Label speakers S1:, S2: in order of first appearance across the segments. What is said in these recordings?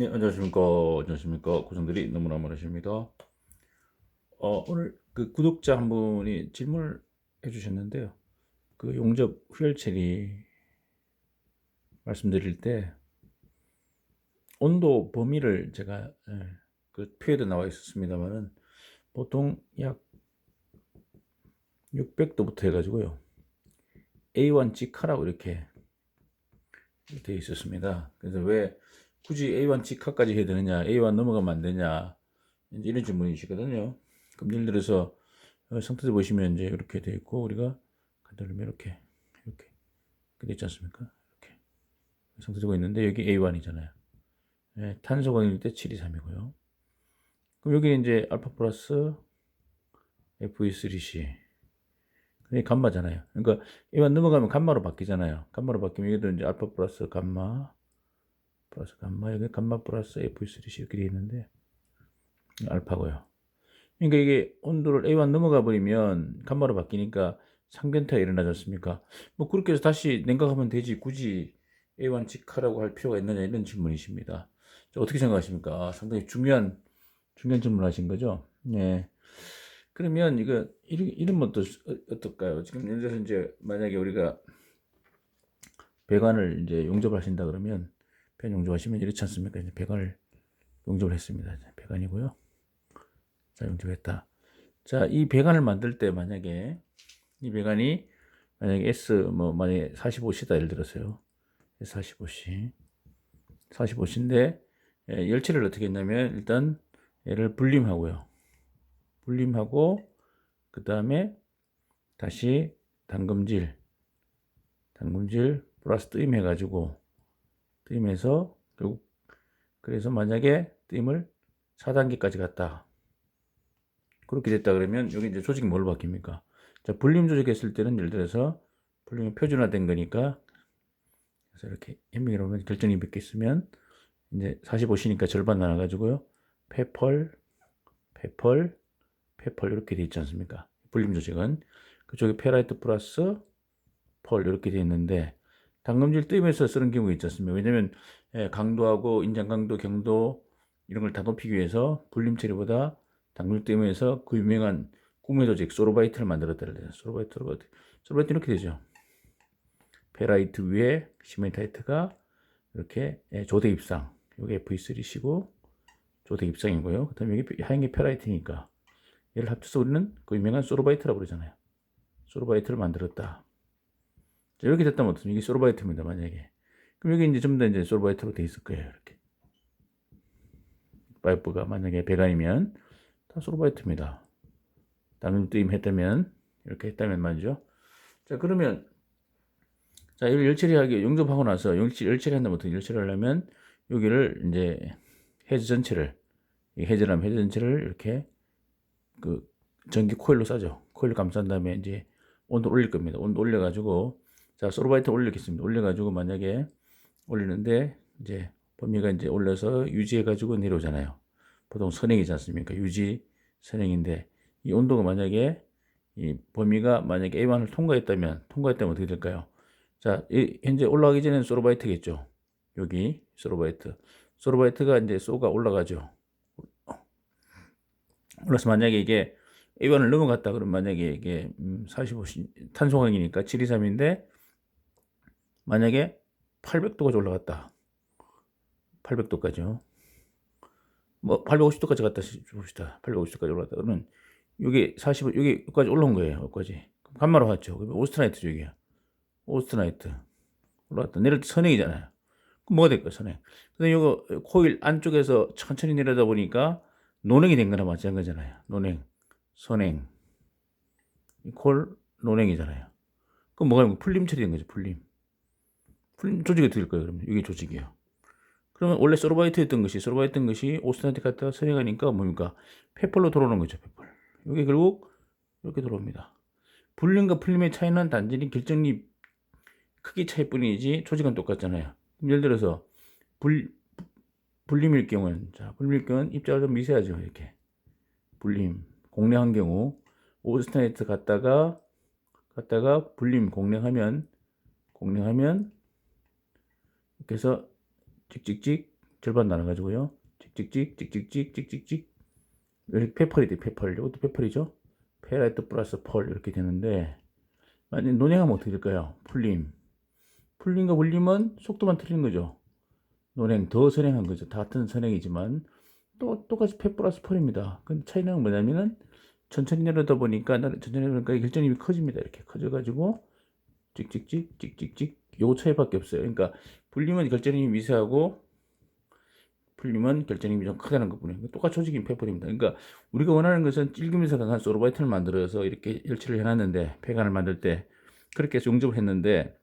S1: 네, 안녕하십니까. 안녕하십니까. 고정들이 너무나 많으십니다. 어, 오늘 그 구독자 한 분이 질문을 해 주셨는데요. 그 용접 후열 처리 말씀드릴 때 온도 범위를 제가 예, 그 표에도 나와 있었습니다만은 보통 약 600도부터 해가지고요. A1 직하라고 이렇게 되어 있었습니다. 그래서 왜 굳이 A1 직하까지 해야 되느냐, A1 넘어가면 안 되냐, 이런 질문이시거든요. 그럼 예를 들어서 어, 상태에 보시면 이제 이렇게 되어 있고 우리가 간단하면 이렇게 이렇게 그돼 있지 않습니까? 이렇게 상태 되고 있는데 여기 A1이잖아요. 예, 탄소 강일 때 723이고요. 그럼 여기는 이제 알파 플러스 FE3C. 그게 감마잖아요. 그러니까 A1 넘어가면 감마로 바뀌잖아요. 감마로 바뀌면 여기도 이제 알파 플러스 감마 플러스 감마 여기 감마 플러스 FE3C 이렇게 되어 있는데 알파고요. 그러니까 이게 온도를 A1 넘어가 버리면 감마로 바뀌니까 상변타가 일어나지 않습니까? 뭐 그렇게 해서 다시 냉각하면 되지 굳이 A1 직하라고 할 필요가 있느냐 이런 질문이십니다. 자, 어떻게 생각하십니까? 아, 상당히 중요한 중요한 질문을 하신 거죠. 네. 그러면 이거 이런 것도 어떨까요? 지금 예를 들어서 이제 만약에 우리가 배관을 이제 용접을 하신다 그러면 배관 용접하시면 이렇지 않습니까? 이제 배관을 용접을 했습니다. 배관이고요. 자, 용접했다. 자, 이 배관을 만들 때 만약에 이 배관이 만약에 S 뭐 만약에 45C다 예를 들었어요. S45C. 45C인데 예, 열체를 어떻게 했냐면 일단 얘를 분림하고요. 분림하고 그 다음에 다시 담금질 담금질 플러스 뜨임 해가지고 뜨임해서 결국 그래서 만약에 뜨임을 4단계까지 갔다 그렇게 됐다 그러면 여기 이제 조직이 뭘로 바뀝니까? 자 분림 조직했을 때는 예를 들어서 분림이 표준화된 거니까 그래서 이렇게 현명이로 보면 결정이 몇 개 있으면 이제 45시니까 절반 나눠가지고요 페펄 페펄 페펄 이렇게 돼 있지 않습니까? 분림 조직은 그쪽에 페라이트 플러스 펄 이렇게 돼 있는데 당금질 뜨면서 쓰는 경우가 있지 않습니까? 왜냐면 예, 강도하고 인장 강도, 경도 이런 걸 다 높이기 위해서 분림 처리보다 당금질 뜨면서 그 유명한 구매 조직 소로바이트를 만들었다를 해요. 소로바이트로 소로바이트 이렇게 되죠. 페라이트 위에 시멘타이트가 이렇게 예, 조대 입상. 여기 V3시고 조대 입상이고요. 그 다음에 여기 하얀 게 페라이트니까 얘를 합쳐서 우리는 그 유명한 소로바이트라고 그러잖아요. 소로바이트를 만들었다. 자, 이렇게 됐다면 어떻습니까? 이게 소로바이트입니다, 만약에. 그럼 여기 이제 전부 다 이제 소로바이트로 돼 있을 거예요, 이렇게. 파이프가 만약에 배관이면 다 소로바이트입니다. 당근 뜨임 했다면, 이렇게 했다면 말이죠. 자, 그러면, 자, 이걸 열처리하기, 용접하고 나서 열처리, 열처리 한다면 어떻게 열처리 하려면, 여기를 이제 헤즈 전체를, 이 헤즈라면 헤즈 전체를 이렇게 그 전기 코일로 싸죠. 코일로 감싼 다음에 이제 온도 올릴 겁니다. 온도 올려가지고 자 소로바이트 올리겠습니다. 올려가지고 만약에 올리는데 이제 범위가 이제 올려서 유지해가지고 내려오잖아요. 보통 선행이지 않습니까? 유지 선행인데 이 온도가 만약에 이 범위가 만약에 A1을 통과했다면 통과했다면 어떻게 될까요? 자 이, 현재 올라가기 전에는 소로바이트겠죠. 여기 소로바이트 소로바이트가 이제 쏘가 올라가죠. 그래서 만약에 이게 A1을 넘어갔다 그러면 만약에 이게 45 탄소강이니까 723인데 만약에 800도까지 올라갔다. 800도까지요. 뭐 850도까지 갔다 봅시다. 850도까지 올라갔다. 그러면 여기 40 여기까지 올라온 거예요. 여기까지. 간마로 왔죠. 오스트나이트죠, 이게. 오스트나이트. 올라갔다. 내릴 때 선행이잖아요. 그럼 뭐가 될까요, 선행? 근데 이거 코일 안쪽에서 천천히 내려다 보니까 논행이 된 거나 마찬가지잖아요. 논행, 선행. 콜 논행이잖아요. 그럼 뭐가 풀림 처리된 거죠, 풀림. 조직이 어떻게 될 거예요, 그러면? 이게 조직이에요. 그러면 원래 소로바이트였던 것이, 소로바이트였던 것이 오스트나이트 갔다가 선행하니까 뭡니까? 페펄로 들어오는 거죠, 페펄. 이게 결국 이렇게 들어옵니다. 불림과 풀림의 차이는 단지 결정리 크기 차이뿐이지 조직은 똑같잖아요. 예를 들어서 불 불림일 경우는 자 불림일 경우는 입자가 좀 미세하죠 이렇게 불림 공랭한 경우 오스타이트 갔다가 갔다가 불림 공랭하면 공랭하면 해서 찍찍찍 절반 나눠가지고요. 찍찍찍, 찍찍찍, 찍찍찍. 이렇게 페펄이 돼, 페펄. 이것도 페펄이죠. 페라이트 플러스 펄 이렇게 되는데 만약 논행하면 어떻게 될까요? 풀림. 풀림과 물림은 속도만 틀린 거죠. 논행 더 선행한 거죠. 다 같은 선행이지만 또 똑같이 페 플러스 펄입니다. 근데 차이는 뭐냐면은 천천히 내려다 보니까 나- 천천히 내려니까 결정이 커집니다. 이렇게 커져가지고 찍찍찍 찍찍찍 요거 차이밖에 없어요. 그러니까 불림은 결정이 미세하고 풀림은 결정이 좀 크다는 것뿐이에요. 똑같이 조직인 페퍼입니다. 그러니까 우리가 원하는 것은 찔기면서 강한 소로바이트를 만들어서 이렇게 열처를 해놨는데 폐관을 만들 때 그렇게 해서 용접을 했는데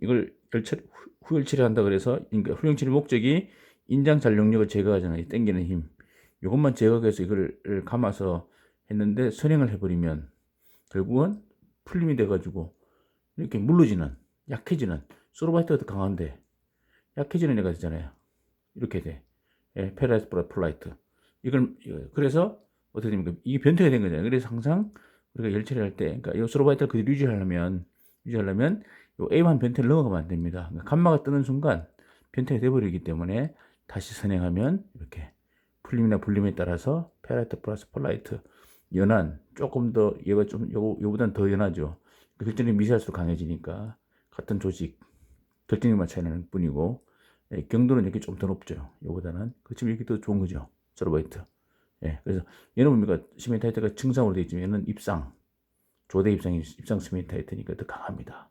S1: 이걸 열처 후열처리 한다 그래서 그러니까 후열처리 목적이 인장 잔력력을 제거하잖아요. 땡기는 힘. 이것만 제거해서 이걸 감아서 했는데 선행을 해버리면 결국은 풀림이 돼가지고 이렇게 물러지는 약해지는 소로바이트가 더 강한데 약해지는 애가 되잖아요. 이렇게 돼. 예, 페라이트 플라이트. 이걸 그래서 어떻게 됩니까? 이게 변태가 된 거잖아요. 그래서 항상 우리가 열처리 할 때, 그러니까 이 소로바이트를 그대로 유지하려면 유지하려면 요 A1 변태를 넘어가면 안 됩니다. 그러니까 감마가 뜨는 순간 변태가 돼버리기 때문에 다시 선행하면 이렇게 풀림이나 불림에 따라서 페라이트 플러스 폴라이트 연한 조금 더 얘가 좀 요, 요보다는 더 연하죠. 그 결정이 미세할수록 강해지니까 같은 조직 결정력만 차이 나는 뿐이고 예, 경도는 이렇게 좀 더 높죠. 요보다는 그렇지만 이렇게 더 좋은 거죠. 서로바이트. 예, 그래서 얘는 뭡니까 시멘타이트가 증상으로 되어 있지만 얘는 입상 조대 입상이 입상 시멘타이트니까 더 강합니다.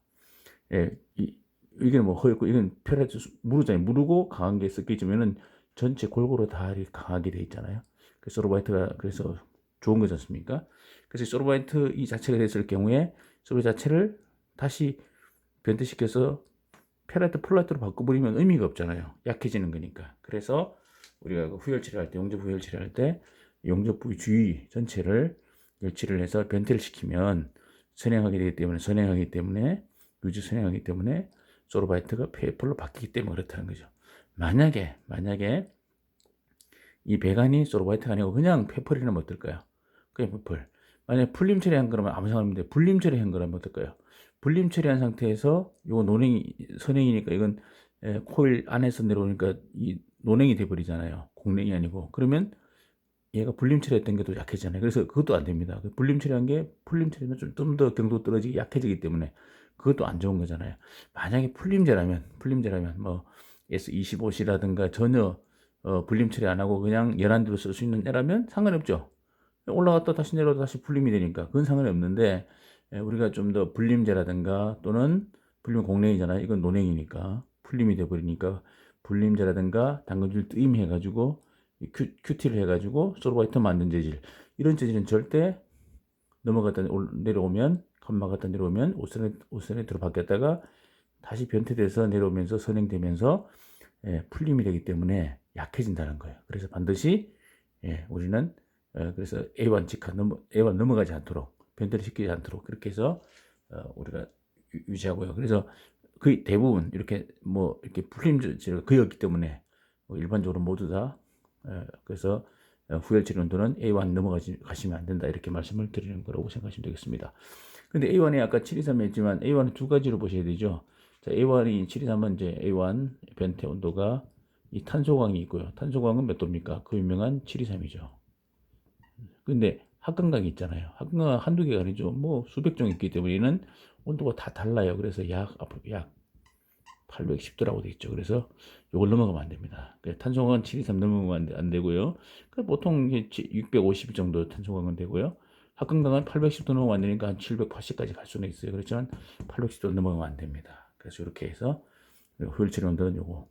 S1: 예, 이 이게 뭐 허였고 이건 페라이트 무르잖아요. 무르고 강한 게 섞이지면은 전체 골고루 다 강하게 돼 있잖아요. 그 소로바이트가 그래서 좋은 거지 않습니까? 그래서 소로바이트 이 자체가 됐을 경우에 소로 자체를 다시 변태시켜서 페라이트 폴라이트로 바꿔버리면 의미가 없잖아요. 약해지는 거니까. 그래서 우리가 그 후열치를 할 때, 용접 후열치를 할 때 용접 부위 주위 전체를 열치를 해서 변태를 시키면 선행하게 되기 때문에 선행하기 때문에 유지 선행하기 때문에 소로바이트가 페이퍼로 바뀌기 때문에 그렇다는 거죠. 만약에 만약에 이 배관이 소로바이트가 아니고 그냥 페펄이라면 어떨까요? 그냥 페펄. 만약에 풀림 처리한 거라면 아무 상관없는데 불림 처리한 거라면 어떨까요? 불림 처리한 상태에서 요 논행이 선행이니까 이건 에, 코일 안에서 내려오니까 이 논행이 돼 버리잖아요. 공랭이 아니고 그러면 얘가 불림 처리했던 게더 약해지잖아요. 그래서 그것도 안 됩니다. 그 불림 처리한 게 풀림 처리는 좀더 경도 떨어지기 약해지기 때문에 그것도 안 좋은 거잖아요. 만약에 풀림제라면 풀림제라면 뭐 S25C라든가 전혀 어, 불림 처리 안 하고 그냥 열한 대로 쓸 수 있는 애라면 상관이 없죠. 올라갔다 다시 내려도 다시 불림이 되니까 그건 상관이 없는데 에, 우리가 좀 더 불림제라든가 또는 불림 공랭이잖아요. 이건 논행이니까 풀림이 돼 버리니까 불림제라든가 당근줄 뜨임 해가지고 이 큐, 큐티를 해가지고 소로바이트 만든 재질 이런 재질은 절대 넘어갔다 올- 내려오면 컴마 갔다 내려오면 오스네, 오스네트로 바뀌었다가 다시 변태돼서 내려오면서 선행되면서 예, 풀림이 되기 때문에 약해진다는 거예요. 그래서 반드시 예, 우리는 어, 그래서 A1 직하 넘어 A1 넘어가지 않도록 변태를 시키지 않도록 그렇게 해서 어, 우리가 유- 유지하고요. 그래서 거의 대부분 이렇게 뭐 이렇게 거의 없기 때문에 뭐 일반적으로 모두 다 예, 그래서 어, 후열질 온도는 A1 넘어가시 가시면 안 된다 이렇게 말씀을 드리는 거라고 생각하시면 되겠습니다. 근데 A1이 아까 723 했지만 A1은 두 가지로 보셔야 되죠. 자, A1이 723은 이제 A1 변태 온도가 이 탄소광이 있고요. 탄소광은 몇 도입니까? 그 유명한 723이죠. 근데 합금강이 있잖아요. 합금강 한두 개가 아니죠. 뭐 수백 종 있기 때문에 얘는 온도가 다 달라요. 그래서 약약 810도라고 돼 있죠. 그래서 이걸 넘어가면 안 됩니다. 그래서 탄소광은 723 넘어가면 안, 되- 안 되고요. 그 보통 이게 650 정도 탄소광은 되고요. 합금강은 810도 넘어가면 안 되니까 한 780까지 갈 수는 있어요. 그렇지만 810도 넘어가면 안 됩니다. 그래서 이렇게 해서 후열처리 온도는 요거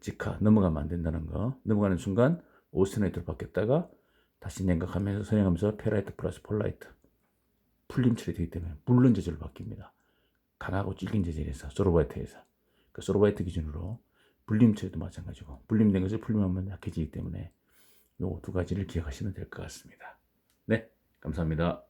S1: 직하 넘어가면 안 된다는 거. 넘어가는 순간 오스네이트로 바뀌었다가 다시 냉각하면서 선행하면서 페라이트 플러스 폴라이트 풀림 처리되기 때문에 물론 재질로 바뀝니다. 강하고 질긴 재질에서 소로바이트에서 그 소로바이트 기준으로 불림 처리도 마찬가지고 불림된 것을 풀림하면 약해지기 때문에 요두 가지를 기억하시면 될 것 같습니다. 네, 감사합니다.